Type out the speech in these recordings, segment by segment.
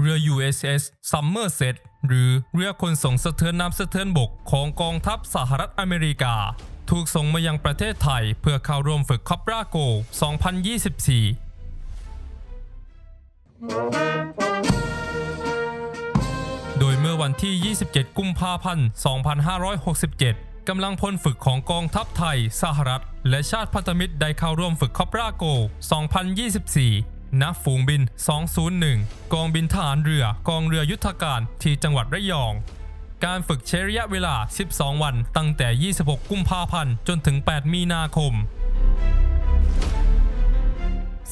เรือ USS Somerset หรือเรือขนส่งสะเทือนน้ำสะเทือนบกของกองทัพสหรัฐอเมริกา ถูกส่งมายังประเทศไทยเพื่อเข้าร่วมฝึกคอปราโก 2024 โดยเมื่อวันที่ 27 กุมภาพันธ์ 2567 กำลังพลฝึกของกองทัพไทย สหรัฐ และชาติพันธมิตรได้เข้าร่วมฝึกคอปราโก 2024 ณฝูงบิน 201 กองบินทหารเรือกองเรือยุทธการที่จังหวัดระยอง การฝึกใช้ระยะเวลา 12 วัน ตั้งแต่ 26 กุมภาพันธ์ จนถึง 8 มีนาคม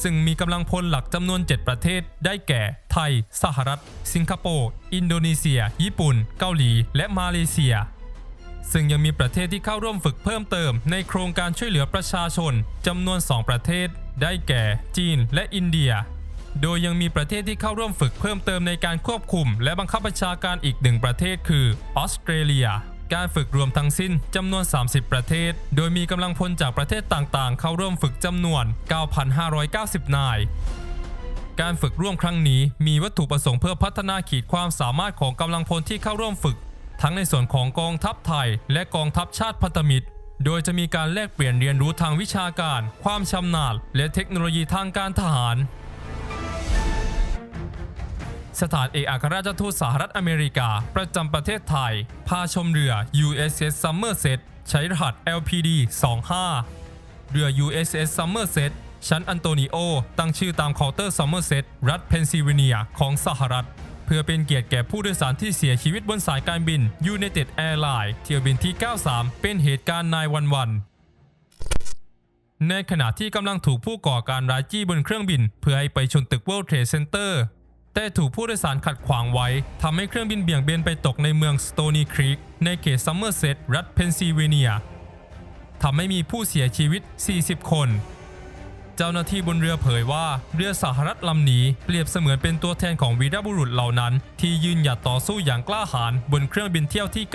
ซึ่งมีกำลังพลหลักจำนวน 7 ประเทศ ได้แก่ ไทย สหรัฐ สิงคโปร์ อินโดนีเซีย ญี่ปุ่น เกาหลี และมาเลเซีย ซึ่งยังมีประเทศที่เข้าร่วมฝึกเพิ่มเติมในโครงการช่วยเหลือประชาชนจำนวน 2 ประเทศ ได้แก่ จีนและอินเดีย โดยยังมีประเทศที่เข้าร่วมฝึกเพิ่มเติมในการควบคุม และบังคับบัญชาการอีกหนึ่งประเทศคือออสเตรเลีย การฝึกรวมทั้งสิ้นจำนวน 30 ประเทศ โดยมีกำลังพลจากประเทศต่างๆ เข้าร่วมฝึกจำนวน 9,590 นายการฝึกร่วมครั้งนี้มีวัตถุประสงค์เพื่อพัฒนาขีดความสามารถของกำลังพลที่เข้าร่วมฝึก ทั้งในส่วนของกองทัพไทย และกองทัพชาติพันธมิตร โดยจะมีการแลกเปลี่ยนเรียนรู้ทางวิชาการ ความชำนาญ และเทคโนโลยีทางการทหาร สถานเอกอัครราชทูตสหรัฐอเมริกา ประจำประเทศไทย พาชมเรือ USS Somerset ใช้รหัส LPD 25 เรือ USS Somerset ชั้นอันโตนิโอ ตั้งชื่อตามคาน์เตอร์ Somerset รัฐเพนซิลเวเนียของสหรัฐ เพื่อเป็นเกียรติแก่ผู้โดยสารที่เสียชีวิตบนสายการบิน United Airlines เที่ยวบินที่ 93 เป็นเหตุการณ์นายวันวันในขณะที่กำลังถูกผู้ก่อการร้ายจี้บนเครื่องบิน เพื่อให้ไปชนตึก World Trade Center แต่ถูกผู้โดยสารขัดขวางไว้ทำให้เครื่องบินเบี่ยงเบนไปตกในเมืองสโตนีครีกในเขตซัมเมอร์เซตรัฐเพนซิลเวเนียทำให้มีผู้เสียชีวิต 40 คน เจ้าหน้าที่บนเรือเผยว่าเรือสหรัฐลำนี้เปรียบเสมือนเป็นตัวแทนของวีรบุรุษเหล่านั้น ที่ยืนหยัดต่อสู้อย่างกล้าหาญบนเครื่องบินเที่ยวที่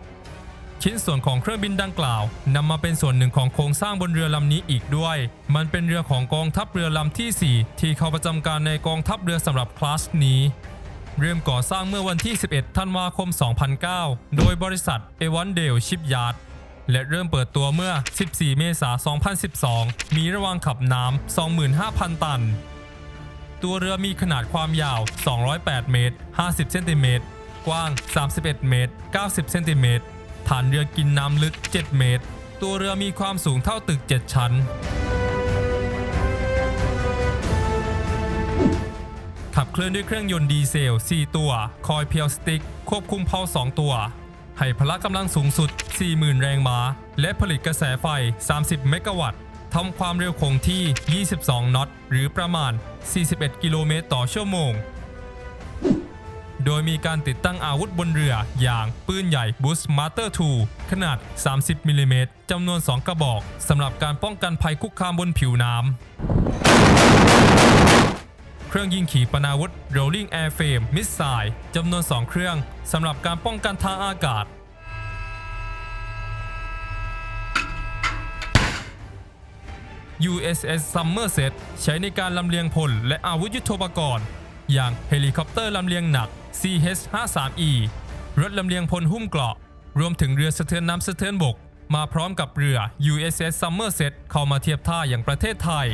93ชิ้นส่วนของเครื่องบินดังกล่าวนำมาเป็นส่วนหนึ่งของโครงสร้างบนเรือลำนี้อีกด้วย มันเป็นเรือของกองทัพเรือลำที่ 4 ที่เข้าประจำการในกองทัพเรือสำหรับคลาสนี้ เริ่มก่อสร้างเมื่อวันที่ 11 ธันวาคม 2009 โดยบริษัทเอวันเดลชิปยาร์ด และเริ่มเปิดตัวเมื่อ 14 เมษายน 2012 มีระวางขับน้ำ 25,000 ตัน ตัวเรือมีขนาดความยาว 208 เมตร 50 เซนติเมตร กว้าง 31 เมตร 90 เซนติเมตร ฐานเรือกินน้ำลึก 7 เมตร ตัวเรือมีความสูงเท่าตึก 7 ชั้น ขับเคลื่อนด้วยเครื่องยนต์ดีเซล 4 ตัว คอยเพียวสติ๊ก ควบคุมเพลา2ตัว ให้พละกำลังสูงสุด 40,000 แรงม้า และผลิตกระแสไฟ 30 เมกะวัตต์ทำความเร็วคงที่ 22 น็อต หรือประมาณ 41 กิโลเมตรต่อชั่วโมง โดยมีการติดตั้งอาวุธบนเรืออย่างปืนใหญ่ Boost Master 2 ขนาด 30 มิลลิเมตรจำนวน 2 กระบอกสำหรับการป้องกันภัยคุกคามบนผิวน้ำ เครื่องยิงขีปนาวุธ Rolling Airframe Missile จำนวน 2 เครื่องสำหรับการป้องกันทางอากาศ USS Somerset ใช้ในการลำเลียงพลและอาวุธยุทโธปกรณ์ อย่างเฮลิคอปเตอร์ลำเลียงหนัก CH-53E รถลำเลียงพลหุ้มเกราะ รวมถึงเรือสะเทือนน้ำสะเทือนบก มาพร้อมกับเรือ USS Somerset เข้ามาเทียบท่าอย่างประเทศไทย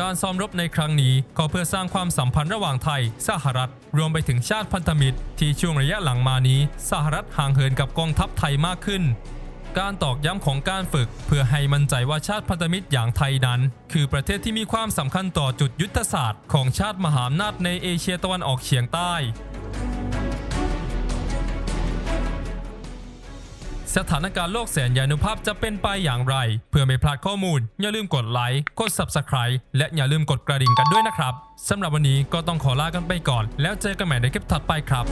การซ้อมรบในครั้งนี้ก็เพื่อสร้างความสัมพันธ์ระหว่างไทย สหรัฐ รวมไปถึงชาติพันธมิตร ที่ช่วงระยะหลังมานี้สหรัฐห่างเหินกับกองทัพไทยมากขึ้น การตอกย้ำของการฝึก เพื่อให้มั่นใจว่าชาติพันธมิตรอย่างไทยนั้น คือประเทศที่มีความสำคัญต่อจุดยุทธศาสตร์ของชาติมหาอำนาจในเอเชียตะวันออกเฉียงใต้ สถานการณ์โลกแสนยานุภาพจะเป็นไปอย่างไร เพื่อไม่พลาดข้อมูล อย่าลืมกดไลค์กด Subscribe และอย่าลืมกดกระดิ่งกันด้วยนะครับสำหรับวันนี้ก็ต้องขอลากันไปก่อน แล้วเจอกันใหม่ในคลิปถัดไปครับ